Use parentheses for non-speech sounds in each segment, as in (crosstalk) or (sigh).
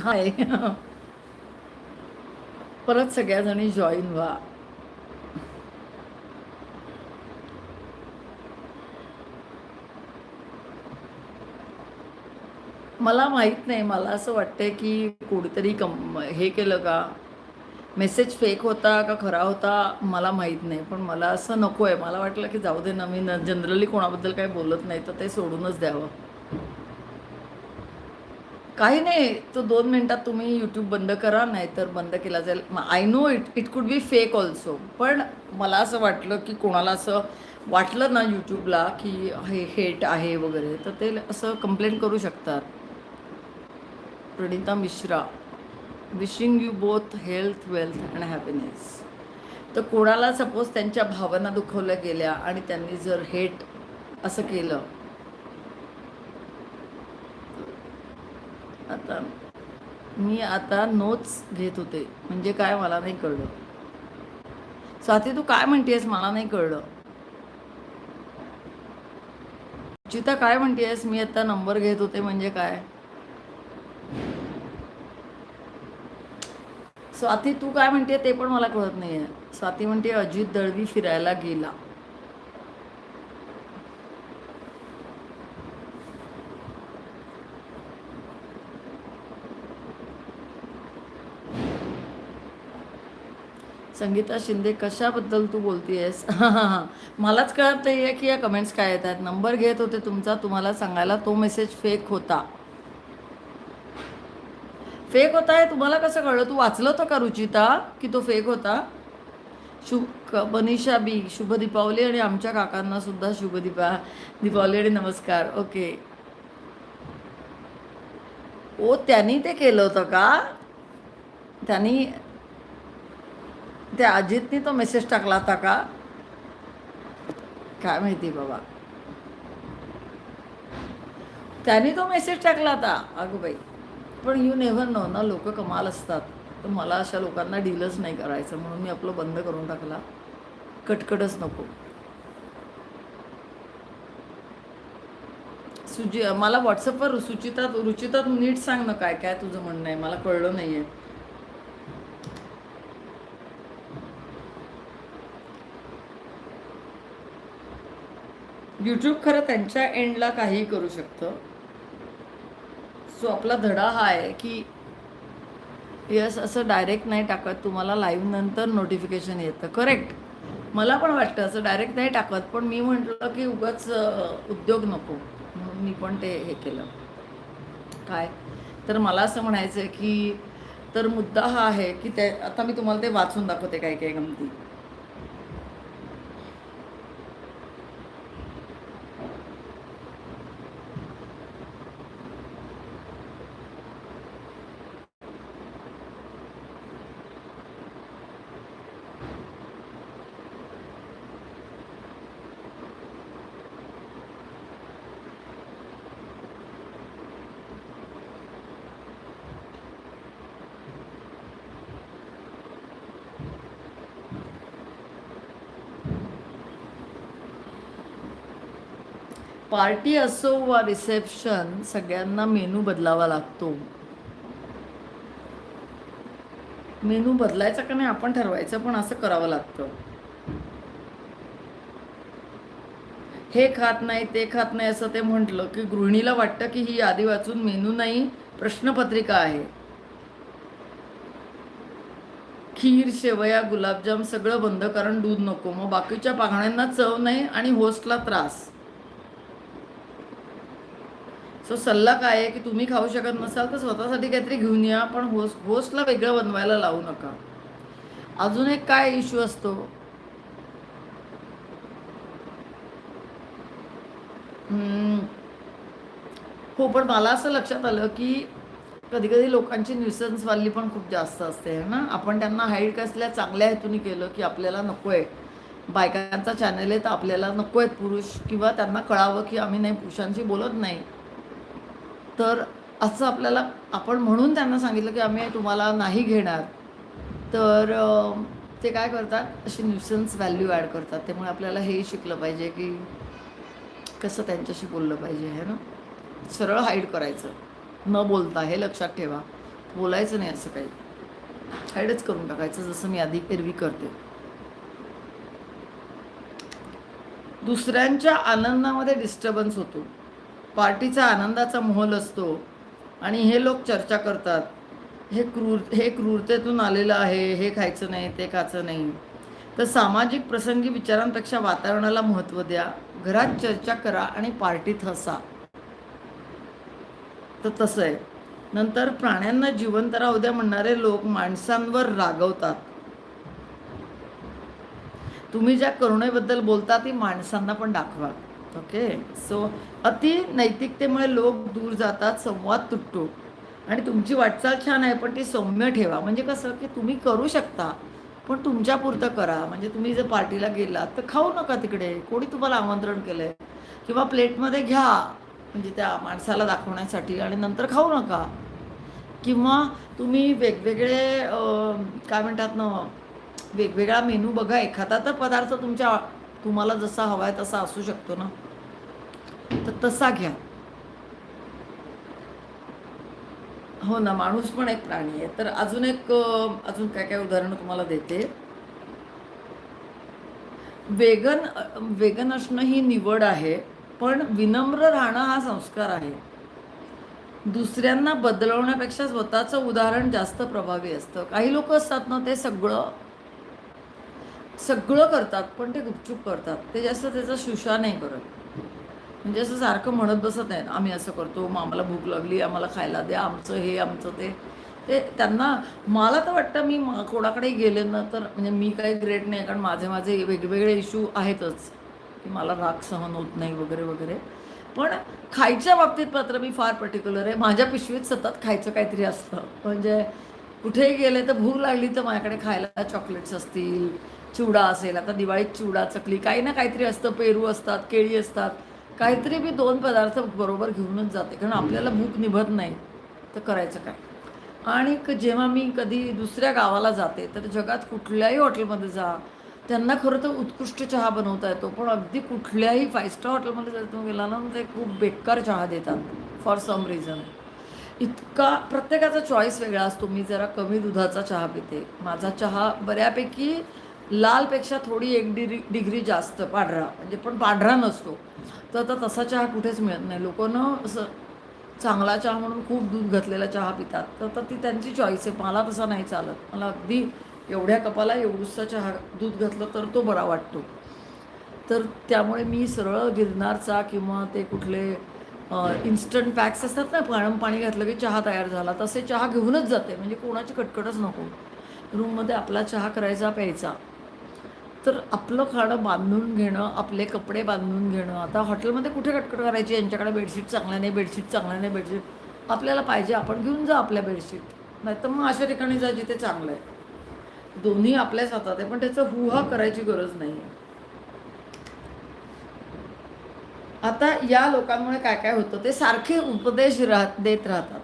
हाय. परत सगळ्याजणी जॉईन व्हा. मला माहीत नाही मला असं वाटतंय की कुठेतरी कम हे केलं का? मेसेज फेक होता का खरा होता? मला माहीत नाही पण मला असं नको आहे मला वाटलं की जाऊ दे ना मी जनरली कोणाबद्दल काही बोलत नाही तर ते सोडूनच द्यावं. काही नाही तो दोन मिनटात तुम्ही यूट्यूब बंद करा नाहीतर बंद केला जाईल. I know it it could be fake also पण मला असं वाटलं की कोणाला असं वाटलं ना यूट्यूबला की हे हेट आहे वगैरे तर ते असं कंप्लेंट करू शकतात. Pranita Mishra wishing you both health wealth and happiness तर कोणाला सपोज त्यांच्या भावना दुखवल्या गेल्या आणि त्यांनी जर हेट असं केलं आता मी आता नोट्स घेत होते. म्हणजे काय मला नाही कळलं. स्वाती तू काय म्हणतेस? मला नाही कळलं. चिता काय म्हणतेस? मी आता नंबर घेत होते म्हणजे काय? स्वाती तू काय म्हणते ते पण मला कळत नाहीये. स्वाती म्हणते अजित दळवी फिरायला गेला. संगीता शिंदे कशाबद्दल तू बोलतीयस? (laughs) मलाच कळत नाही आहे की या कमेंट्स काय येत आहेत नंबर घेत होते तुमचा तुम्हाला सांगायला तो मेसेज फेक होता. फेक होता आहे तुम्हाला कसं कळलं? तू वाचलं होतं का रुचिता की तो फेक होता? शुभ मनीषा बनिशा बी शुभ दीपावली आणि आमच्या काकांना सुद्धा शुभ दीपा दीपावली आणि नमस्कार. ओके ओ त्यांनी ते केलं होतं का? त्यांनी त्या अजितनी तो मेसेज टाकला होता का? काय माहिती बाबा. त्याने तो मेसेज टाकला होता. अगं बाई पण यू नेव्हर नो ना लोक कमाल असतात. तर मला अशा लोकांना डीलच नाही करायचं म्हणून मी आपलं बंद करून टाकला. कटकटच नको. सुजी मला व्हॉट्सअपवर सुचितात रुचितात नीट सांग ना काय काय तुझं म्हणणं आहे? मला कळलं नाही आहे यूट्यूब खरं त्यांच्या एंडला काहीही करू शकतं. सो आपला धडा हा आहे की यस असं डायरेक्ट नाही टाकत. तुम्हाला लाईव्ह नंतर नोटिफिकेशन येतं. करेक्ट मला पण वाटतं असं डायरेक्ट नाही टाकत पण मी म्हटलं की उगाच उद्योग नको. म्हणून मी पण ते हे केलं. काय? तर मला असं म्हणायचं आहे की तर मुद्दा हा आहे की ते आता मी तुम्हाला ते वाचून दाखवते काही काही गमती. पार्टी असो वा रिसेप्शन सगळ्यांना मेनू बदलावा लागतो. मेनू बदलायचा का नाही आपण ठरवायचं पण असं करावं लागतं. हे खात नाही ते खात नाही असं ते म्हटलं की गृहिणीला वाटतं की ही यादी वाचून मेनू नाही प्रश्नपत्रिका आहे. खीर शेवया गुलाबजाम सगळं बंद कारण दूध नको. मग बाकीच्या पाहुण्यांना चव नाही आणि होस्टला त्रास. सो सल्ला काय आहे की तुम्ही खाऊ शकत नसाल तर स्वतःसाठी काहीतरी घेऊन या पण होस्ट होस्टला वेगळं बनवायला लावू नका. अजून एक काय इश्यू असतो? हो पण मला असं लक्षात आलं की कधी कधी लोकांची न्यूसन्स वाली पण खूप जास्त असते है ना? आपण त्यांना हाईड कसल्या चांगल्या हेतून केलं की आपल्याला नको आहे बायकांचा चॅनल आहे तर आपल्याला नको आहेत पुरुष किंवा त्यांना कळावं की आम्ही नाही पुरुषांशी बोलत नाही. तर असं आपल्याला आपण म्हणून त्यांना सांगितलं की आम्ही तुम्हाला नाही घेणार. तर ते काय करतात? अशी न्यूसन्स व्हॅल्यू ॲड करतात. त्यामुळे आपल्याला हेही शिकलं पाहिजे की कसं त्यांच्याशी बोललं पाहिजे है ना? सरळ हाईड करायचं. न बोलता हे लक्षात ठेवा. बोलायचं नाही असं काही. हाईडच करून टाकायचं जसं मी आधी एरवी करते. दुसऱ्यांच्या आनंदामध्ये डिस्टर्बन्स होतो. पार्टीचा आनंदाचा मोहल असतो आणि हे लोक चर्चा करतात. हे क्रूर हे क्रूरतेतून आलेलं आहे हे खायचं नाही ते खायचं नाही. तर सामाजिक प्रसंगी विचारांपेक्षा वातावरणाला महत्त्व द्या. घरात चर्चा करा आणि पार्टीत हसा. तर तसं आहे. नंतर प्राण्यांना जिवंत राहू द्या म्हणणारे लोक माणसांवर रागवतात. तुम्ही ज्या करुणेबद्दल बोलता ती माणसांना पण दाखवा. ओके सो अति नैतिकतेमुळे लोक दूर जातात संवाद तुटतो. आणि तुमची वाटचाल छान आहे पण ती सौम्य ठेवा. म्हणजे कसं की तुम्ही करू शकता पण तुमच्या पुरतं करा. म्हणजे तुम्ही जर पार्टीला गेलात तर खाऊ नका तिकडे. कोणी तुम्हाला आमंत्रण केलं आहे किंवा प्लेटमध्ये घ्या. म्हणजे त्या माणसाला दाखवण्यासाठी आणि नंतर खाऊ नका. किंवा तुम्ही वेगवेगळे काय म्हणतात ना वेगवेगळा मेनू बघा. एखादा तर पदार्थ तुमच्या तुम्हाला जसा हवा आहे तसा असू शकतो ना? तर तसा घ्या. हो ना माणूस पण एक प्राणी आहे. तर अजून एक अजून काय काय उदाहरणं तुम्हाला देते? वेगन वेगन असणं ही निवड आहे पण विनम्र राहणं हा संस्कार आहे. दुसऱ्यांना बदलवण्यापेक्षा स्वतःचं उदाहरण जास्त प्रभावी असतं. काही लोक असतात ना ते सगळं सगळं करतात पण ते गुपचूप करतात. ते जास्त त्याचा शुशा नाही करत. म्हणजे असं सारखं म्हणत बसत नाही आम्ही असं करतो मग आम्हाला भूक लागली आम्हाला खायला द्या आमचं हे आमचं ते. ते त्यांना मला तर वाटतं मी कोणाकडे गेले ना तर म्हणजे मी काही ग्रेट नाही कारण माझे माझे वेगवेगळे इश्यू आहेतच की मला राग सहन होत नाही वगैरे वगैरे. पण खायच्या बाबतीत मात्र मी फार पर्टिक्युलर आहे. माझ्या पिशवीत सतत खायचं काहीतरी असतं. म्हणजे कुठेही गेले तर भूक लागली तर माझ्याकडे खायला चॉकलेट्स असतील चिवडा असेल आता दिवाळीत चिवडा चकली काही ना काहीतरी असतं पेरू असतात केळी असतात. काहीतरी मी दोन पदार्थ बरोबर घेऊनच जाते कारण आपल्याला भूक निभत नाही तर करायचं काय? आणि जेव्हा मी कधी दुसऱ्या गावाला जाते तर जगात कुठल्याही हॉटेलमध्ये जा त्यांना खरं तर उत्कृष्ट चहा बनवता येतो पण अगदी कुठल्याही फाईव्ह स्टार हॉटेलमध्ये जर तुम्ही गेला ना ते खूप बेकार चहा देतात फॉर सम रिझन इतका प्रत्येकाचा चॉईस वेगळा असतो मी जरा कमी दुधाचा चहा पिते. माझा चहा बऱ्यापैकी लालपेक्षा थोडी एक डिग्री डिग्री जास्त पांढरा म्हणजे पण पांढरा नसतो. तर आता तसा चहा कुठेच मिळत नाही. लोकांना असं चांगला चहा म्हणून खूप दूध घातलेला चहा पितात. तर तर ती त्यांची चॉईस आहे. मला तसा नाही चालत. मला अगदी एवढ्या कपाला एवढूसा चहा दूध घातलं तर तो बरा वाटतो. तर त्यामुळे मी सरळ गिरनारचा किंवा ते कुठले इन्स्टंट पॅक्स असतात ना गरम पाणी घातलं की चहा तयार झाला तसे चहा घेऊनच जाते. म्हणजे कोणाची कटकटच नको. रूममध्ये आपला चहा करायचा प्यायचा. तर आपलं खाणं बांधून घेणं आपले कपडे बांधून घेणं. आता हॉटेलमध्ये कुठे कटकट करायची? यांच्याकडे बेडशीट चांगल्या नाही बेडशीट चांगल्या नाही बेडशीट. आपल्याला पाहिजे आपण घेऊन जा आपल्या बेडशीट. नाही तर मग अशा ठिकाणी जा जिथे चांगलं आहे. दोन्ही आपल्याच हातात आहे पण त्याचं हुहा करायची गरज नाही आहे. आता या लोकांमुळे काय काय होतं ते सारखे उपदेश राहत देत राहतात.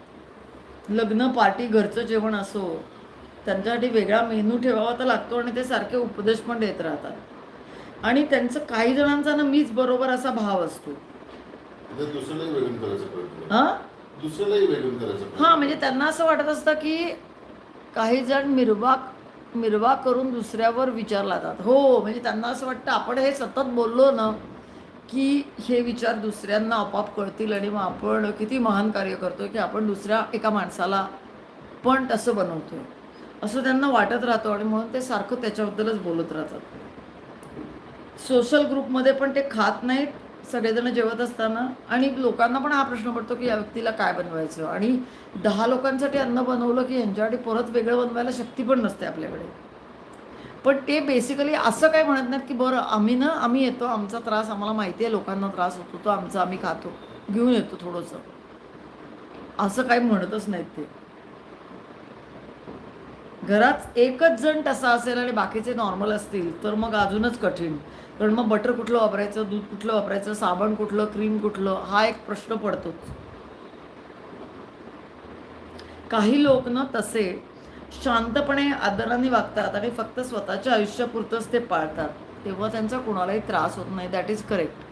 लग्न पार्टी घरचं जेवण असो त्यांच्यासाठी वेगळा मेनू ठेवावा तर लागतो आणि ते सारखे उपदेश पण देत राहतात. आणि त्यांचं काही जणांचा ना मीच बरोबर असा भाव असतो. हा? हा म्हणजे त्यांना असं वाटत असतं की काही जण मिरवाक मिरवा करून दुसऱ्यावर विचार लावतात हो म्हणजे त्यांना असं वाटतं आपण हे सतत बोललो ना की हे विचार दुसऱ्यांना आपोआप कळतील आणि मग आपण किती महान कार्य करतोय की आपण दुसऱ्या एका माणसाला पण तसं बनवतोय. असं त्यांना वाटत राहतं आणि म्हणून ते सारखं त्याच्याबद्दलच बोलत राहतात. सोशल ग्रुपमध्ये पण ते खात नाहीत सगळेजण जेवत असताना आणि लोकांना पण हा प्रश्न पडतो की या व्यक्तीला काय बनवायचं? आणि दहा लोकांसाठी अन्न बनवलं की यांच्यासाठी परत वेगळं बनवायला शक्ती पण नसते आपल्याकडे. पण ते बेसिकली असं काय म्हणत नाहीत की बरं आम्ही ना आम्ही येतो आमचा त्रास आम्हाला माहिती आहे लोकांना त्रास होतो तो आमचा आम्ही खातो घेऊन येतो थोडंसं. असं काही म्हणतच नाहीत ते. घरात एकच जण तसा असेल आणि बाकीचे नॉर्मल असतील तर मग अजूनच कठीण. कारण मग बटर कुठलं वापरायचं दूध कुठलं वापरायचं साबण कुठलं क्रीम कुठलं हा एक प्रश्न पडतोच. काही लोक ना तसे शांतपणे आदराने वागतात आणि फक्त स्वतःच्या आयुष्यापुरतंच ते पाळतात. तेव्हा त्यांचा कोणालाही त्रास होत नाही. That is correct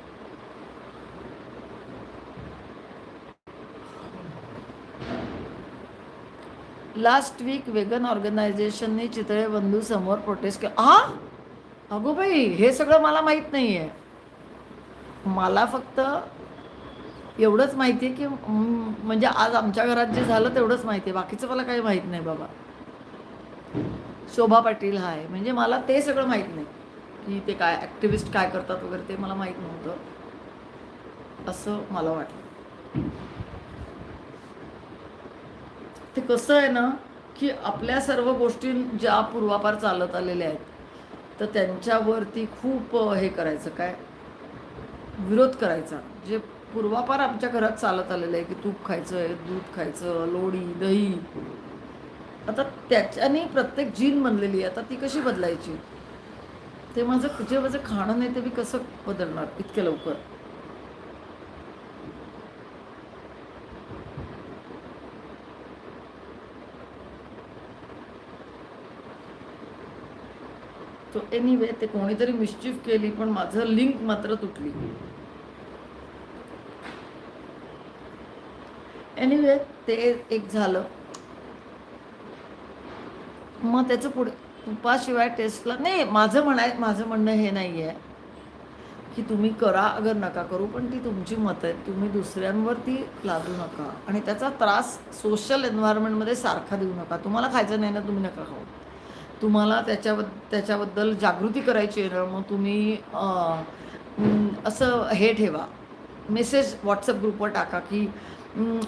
last week vegan ऑर्गनायझेशनने Chitale Bandhu समोर प्रोटेस्ट केला हा अगो बाई हे सगळं मला माहीत नाही आहे मला फक्त एवढंच माहिती आहे की म्हणजे आज आमच्या घरात जे झालं तेवढंच माहिती आहे बाकीचं मला काही माहीत नाही बाबा. शोभा पाटील हाय. म्हणजे मला ते सगळं माहीत नाही. की ते काय ॲक्टिव्हिस्ट काय करतात वगैरे ते मला माहीत नव्हतं. असं मला वाटलं. ते कसं आहे ना की आपल्या सर्व गोष्टी ज्या पूर्वापार चालत आलेल्या आहेत तर त्यांच्यावरती खूप हे करायचं काय? विरोध करायचा. जे पूर्वापार आमच्या घरात चालत आलेलं आहे की तूप खायचं आहे दूध खायचं लोणी दही. आता त्याच्याने प्रत्येक जीन बनलेली आहे आता ती कशी बदलायची? ते माझं जे माझं खाणं नाही ते मी कसं बदलणार इतक्या लवकर? सो एनिवे ते कोणीतरी मिस्चिफ केली पण माझं लिंक मात्र तुटली. एनिवे ते एक झालं. मग त्याचं पुढे तुपाशिवाय टेस्टला नाही माझं म्हणाय माझं म्हणणं हे नाही आहे की तुम्ही करा अगर नका करू पण ती तुमची मतं आहेत तुम्ही दुसऱ्यांवरती लादू नका. आणि त्याचा त्रास सोशल एन्व्हायरमेंटमध्ये सारखा देऊ नका. तुम्हाला खायचं नाही ना तुम्ही नका खाऊ. तुम्हाला त्याच्याबद्द त्याच्याबद्दल जागृती करायची आहे ना मग तुम्ही असं हे ठेवा. मेसेज व्हॉट्सअप ग्रुपवर टाका की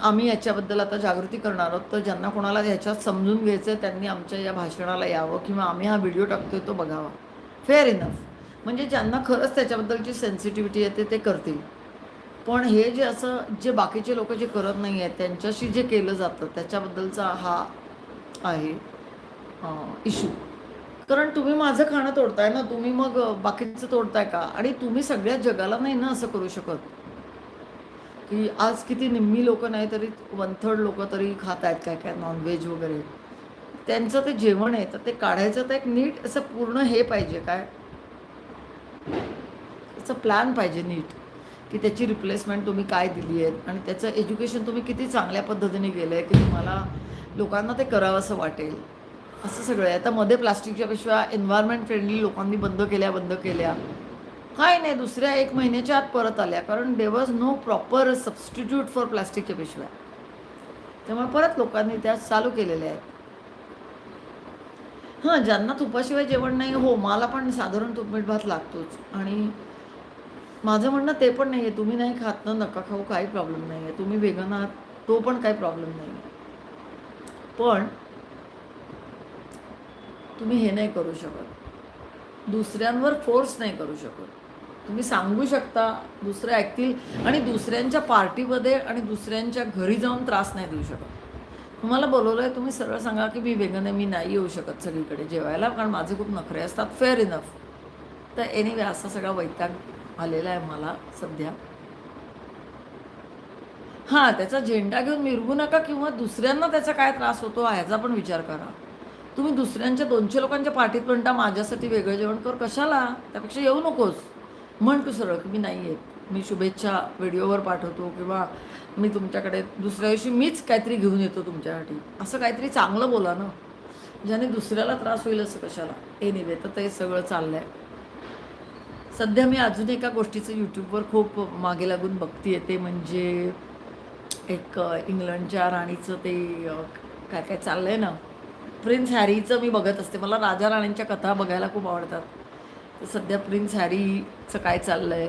आम्ही याच्याबद्दल आता जागृती करणार आहोत तर ज्यांना कोणाला ह्याच्यात समजून घ्यायचं आहे त्यांनी आमच्या या भाषणाला यावं किंवा आम्ही हा व्हिडिओ टाकतोय तो बघावा. फेअर इनफ म्हणजे ज्यांना खरंच त्याच्याबद्दलची सेन्सिटिव्हिटी येते ते करतील. पण हे जे असं जे बाकीचे लोक जे करत नाही आहेत त्यांच्याशी जे केलं जातं त्याच्याबद्दलचा हा आहे इशू कारण तुम्ही माझं खाणं तोडताय ना तुम्ही मग बाकीचं तोडताय का? आणि तुम्ही सगळ्या जगाला नाही ना असं करू शकत? की आज किती निम्मी लोक नाही तरी वन थर्ड लोक तरी खात आहेत काय काय नॉनव्हेज वगैरे. त्यांचं ते जेवण आहे तर ते काढायचं तर एक नीट असं पूर्ण हे पाहिजे काय? त्याचं प्लॅन पाहिजे नीट की त्याची रिप्लेसमेंट तुम्ही काय दिली आहेत आणि त्याचं एज्युकेशन तुम्ही किती चांगल्या पद्धतीने गेलं आहे की तुम्हाला लोकांना ते करावं असं वाटेल. असं सगळं आहे. आता मध्ये प्लास्टिकच्या पिशव्या एन्व्हायरमेंट फ्रेंडली लोकांनी बंद केल्या बंद केल्या. काय नाही दुसऱ्या एक महिन्याच्या आत परत आल्या. कारण there was no proper substitute for प्लास्टिकच्या पिशव्या. त्यामुळे परत लोकांनी त्या चालू केलेल्या आहेत. हां ज्यांना तुपाशिवाय जेवण नाही हो मला पण साधारण तुपमीठ भात लागतोच. आणि माझं म्हणणं ते पण नाही आहे तुम्ही नाही खात ना नका खाऊ काही प्रॉब्लेम नाही आहे तुम्ही वेगन आहात तो पण काही प्रॉब्लेम नाही आहे पण तुम्ही हे नाही करू शकत. दुसऱ्यांवर फोर्स नाही करू शकत. तुम्ही सांगू शकता दुसरे ऐकतील आणि दुसऱ्यांच्या पार्टीमध्ये आणि दुसऱ्यांच्या घरी जाऊन त्रास नाही देऊ शकत. तुम्हाला बोलवलं आहे तुम्ही सरळ सांगा की मी वेगन आहे मी नाही येऊ शकत सगळीकडे जेवायला कारण माझे खूप नखरे असतात. फेअर इनफ तर एनिवे असा सगळा वैताग आलेला आहे मला सध्या. हां त्याचा झेंडा घेऊन मिरवू नका किंवा दुसऱ्यांना त्याचा काय त्रास होतो ह्याचा पण विचार करा. तुम्ही दुसऱ्यांच्या दोनशे लोकांच्या पार्टीत म्हणता माझ्यासाठी वेगळं जेवण कर कशाला? त्यापेक्षा येऊ नकोस. म्हण तू सरळ की मी नाही येत. मी शुभेच्छा व्हिडिओवर पाठवतो किंवा मी तुमच्याकडे दुसऱ्या दिवशी मीच काहीतरी घेऊन येतो तुमच्यासाठी. असं काहीतरी चांगलं बोला ना. ज्याने दुसऱ्याला त्रास होईल असं कशाला? एनिवे तर ते सगळं चाललंय. सध्या मी अजून एका गोष्टीचं यूट्यूबवर खूप मागे लागून बघते ते म्हणजे एक इंग्लंडच्या राणीचं ते काय काय काय चाललंय ना? प्रिन्स हॅरीचं मी बघत असते. मला राजा राणींच्या कथा बघायला खूप आवडतात. तर सध्या प्रिन्स हॅरीचं काय चाललं आहे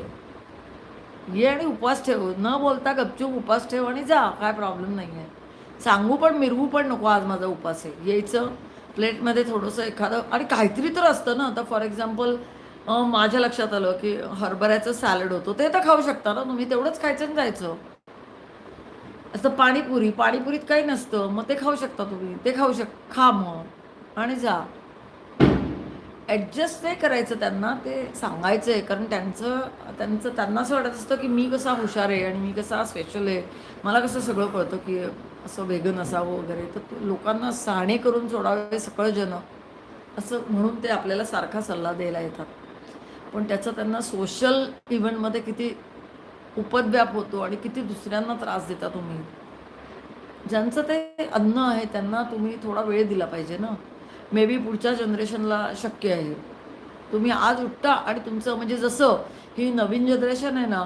ये आणि उपवास ठेव. न बोलता गपचूप उपवास ठेव आणि जा. काय प्रॉब्लेम नाही आहे सांगू पण मिरवू पण नको आज माझा उपवास आहे यायचं प्लेटमध्ये थोडंसं एखादं आणि काहीतरी तर असतं ना. आता फॉर एक्झाम्पल माझ्या लक्षात आलं की हरभऱ्याचं सॅलड होतं. ते तर खाऊ शकता ना तुम्ही. तेवढंच खायचं आणि जायचं. असं पाणीपुरी पाणीपुरीत काही नसतं. मग ते खाऊ शकता तुम्ही. ते खाऊ शक खा मग. आणि जा. ॲडजस्ट नाही करायचं त्यांना ते सांगायचं आहे कारण त्यांचं त्यांचं त्यांना असं वाटत असतं की मी कसा हुशार आहे आणि मी कसा स्पेशल आहे. मला कसं सगळं कळतं की असं वेगन असावं वगैरे. तर ते लोकांना साणे करून सोडावे सकळ जन असं म्हणून ते आपल्याला सारखा सल्ला द्यायला येतात. पण त्याचा त्यांना सोशल इव्हेंटमध्ये किती उपद्व्याप होतो आणि किती दुसऱ्यांना त्रास देता तुम्ही. ज्यांचं ते अन्न आहे त्यांना तुम्ही थोडा वेळ दिला पाहिजे ना. मे बी पुढच्या जनरेशनला शक्य आहे. तुम्ही आज उठता आणि तुमचं म्हणजे जसं ही नवीन जनरेशन आहे ना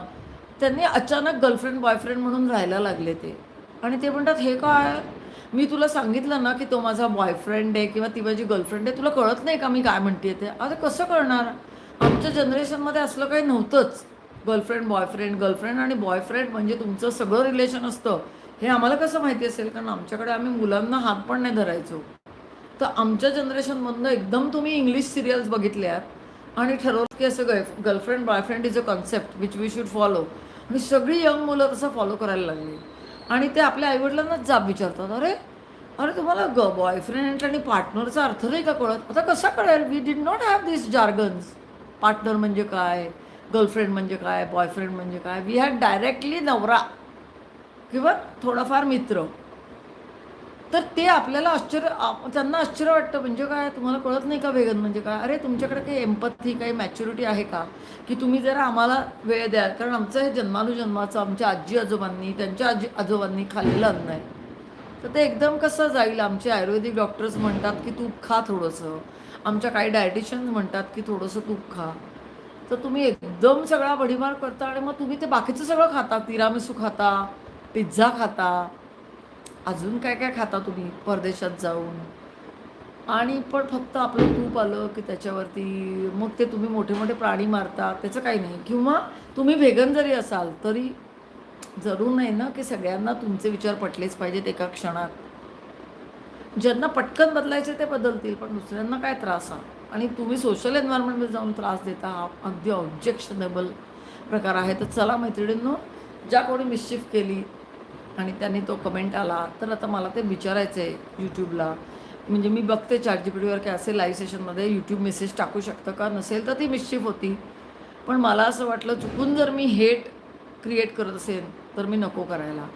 त्यांनी अचानक गर्लफ्रेंड बॉयफ्रेंड म्हणून राहायला लागले ते. आणि ते म्हणतात हे काय? मी तुला सांगितलं ना की तो माझा बॉयफ्रेंड आहे किंवा ती माझी गर्लफ्रेंड आहे तुला कळत नाही का मी काय म्हणते ते? आता कसं कळणार? आमच्या जनरेशनमध्ये असलं काही नव्हतंच. गर्लफ्रेंड बॉयफ्रेंड गर्लफ्रेंड आणि बॉयफ्रेंड म्हणजे तुमचं सगळं रिलेशन असतं. हे आम्हाला कसं माहिती असेल? कारण आमच्याकडे आम्ही मुलांना हात पण नाही धरायचो. तर आमच्या जनरेशनमधनं एकदम तुम्ही इंग्लिश सिरियल्स बघितल्यात आणि ठरवलं की असं girlfriend boyfriend is a concept which we should follow आणि सगळी यंग मुलं तसं फॉलो करायला लागली. आणि ते आपल्या आईवडिलांनाच जाब विचारतात. अरे अरे तुम्हाला ग बॉयफ्रेंड आणि पार्टनरचा अर्थ नाही का कळत? आता कसा कळेल? We did not have this jargons partner म्हणजे काय? गर्लफ्रेंड म्हणजे काय बॉयफ्रेंड म्हणजे काय? वी हॅड डायरेक्टली नवरा किंवा थोडाफार मित्र. तर ते आपल्याला आश्चर्य त्यांना आश्चर्य वाटतं. म्हणजे काय तुम्हाला कळत नाही का वेगन म्हणजे काय? अरे तुमच्याकडे काही एम्पथी काही मॅच्युरिटी आहे का? की तुम्ही जरा आम्हाला वेळ द्याल. कारण आमचं हे जन्मानुजन्माचं आमच्या आजी आजोबांनी त्यांच्या आजी आजोबांनी खाल्लेलं अन्न आहे. तर ते एकदम कसं जाईल? आमचे आयुर्वेदिक डॉक्टर्स म्हणतात की तूप खा थोडंसं. आमच्या काही डायटिशियन्स म्हणतात की थोडंसं तूप खा. तर तुम्ही एकदम सगळा भडीमार करता आणि मग तुम्ही ते बाकीचं सगळं खाता. तिरामिसू खाता पिझ्झा खाता. अजून काय काय खाता तुम्ही? परदेशात जाऊन. आणि पण फक्त आपलं तूप आलं की त्याच्यावरती मग ते तुम्ही मोठे मोठे प्राणी मारता. त्याचं काही नाही. किंवा तुम्ही व्हेगन जरी असाल तरी जरूर नाही ना की सगळ्यांना तुमचे विचार पटलेच पाहिजेत एका क्षणात. ज्यांना पटकन बदलायचे ते बदलतील पण दुसऱ्यांना काय त्रास हा आणि तुम्ही सोशल एन्व्हायरमेंटमध्ये जाऊन त्रास देता हा अगदी ऑब्जेक्शनेबल प्रकार आहे तर चला मैत्रिणींनो ज्या कोणी मिस्चिफ केली आणि त्यांनी तो कमेंट आला तर आता मला ते विचारायचं आहे यूट्यूबला म्हणजे मी बघते चॅट जी की असे लाईव्ह सेशनमध्ये यूट्यूब मेसेज टाकू शकतं का? नसेल तर ती मिस्चिफ होती. पण मला असं वाटलं चुकून जर मी हेट क्रिएट करत असेल तर मी नको करायला.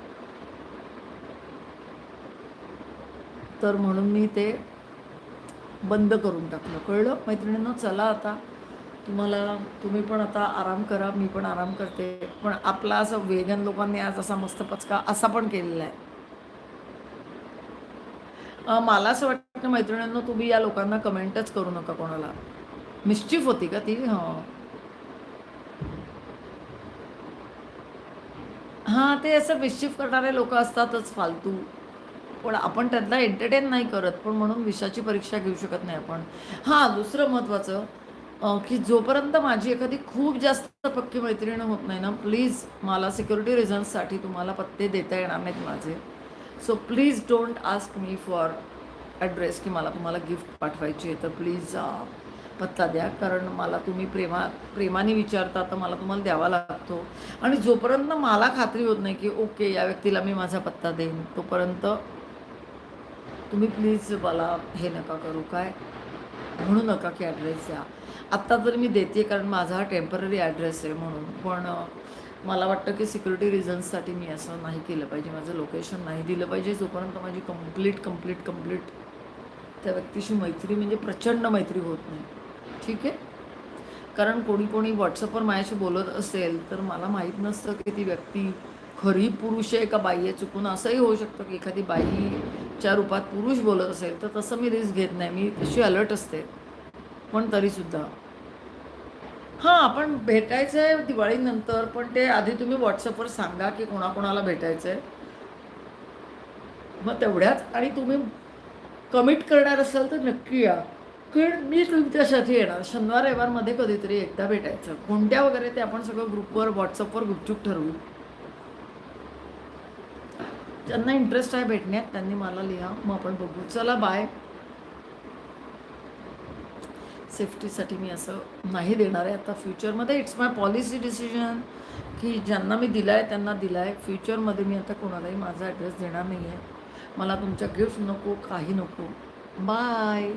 तर म्हणून मी ते बंद करून टाकलं. कळलं? मैत्रिणींना चला आता. तुम्हाला तुम्ही पण आता आराम करा मी पण आराम करते. पण आपला असं वेगन लोकांनी आज असा मस्त पचका असा पण केलेला आहे. मला असं वाटतं मैत्रिणींनो तुम्ही या लोकांना कमेंटच करू नका कोणाला. मिश्चिफ होती का ती? हो. हां. हां ते असं मिश्चिफ करणारे लोक असतातच फालतू. पण आपण त्यांना एंटरटेन नाही करत पण म्हणून विषाची परीक्षा घेऊ शकत नाही आपण. हां दुसरं महत्त्वाचं की जोपर्यंत माझी एखादी खूप जास्त पक्की मैत्रीण होत नाही ना प्लीज मला सिक्युरिटी रिझन्ससाठी तुम्हाला पत्ते देता येणार नाहीत माझे. So please don't ask me for address की मला तुम्हाला गिफ्ट पाठवायची आहे तर प्लीज पत्ता द्या. कारण मला तुम्ही प्रेमा प्रेमाने विचारता तर मला तुम्हाला द्यावा लागतो. आणि जोपर्यंत मला खात्री होत नाही की ओके या व्यक्तीला मी माझा पत्ता देईन तोपर्यंत तुम्ही प्लीज मला हे नका करू काय? म्हणू नका की ॲड्रेस द्या. आत्ता तर मी देते कारण माझा हा टेंपररी ॲड्रेस आहे म्हणून. पण मला वाटतं की सिक्युरिटी रिझन्ससाठी मी असं नाही केलं पाहिजे. माझं लोकेशन नाही दिलं पाहिजे. जोपर्यंत माझी कंप्लीट कंप्लीट कंप्लीट त्या व्यक्तीशी मैत्री म्हणजे प्रचंड मैत्री होत नाही. ठीक आहे? कारण कोणी कोणी व्हॉट्सअपवर माझ्याशी बोलत असेल तर मला माहीत नसतं की ती व्यक्ती खरी पुरुष आहे का बाई आहे चुकून असंही होऊ शकतं की एखादी बाई च्या रूपात पुरुष बोलत असेल तर तसं मी रिस्क घेत नाही. मी तशी अलर्ट असते? पण तरीसुद्धा. हां आपण भेटायचं आहे दिवाळीनंतर पण ते आधी तुम्ही व्हॉट्सअपवर सांगा की कोणाकोणाला भेटायचं आहे मग तेवढ्याच आणि तुम्ही कमिट करणार असाल तर नक्की या. कारण मी तुमच्यासाठी येणार. शनिवार रविवारमध्ये कधीतरी एकदा भेटायचं. कोणत्या वगैरे ते आपण सगळं ग्रुपवर व्हॉट्सअपवर गुपचूप ठरवू. ज्यांना इंटरेस्ट आहे भेटण्यात त्यांनी मला लिहा. मग आपण बघू. चला बाय सेफ्टीसाठी मी असं नाही देणार आहे आता फ्युचरमध्ये इट्स माय पॉलिसी डिसिजन की ज्यांना मी दिला आहे त्यांना दिला आहे फ्युचरमध्ये मी आता कोणालाही माझा ॲड्रेस देणार नाही आहे मला तुमच्या गिफ्ट नको काही नको. बाय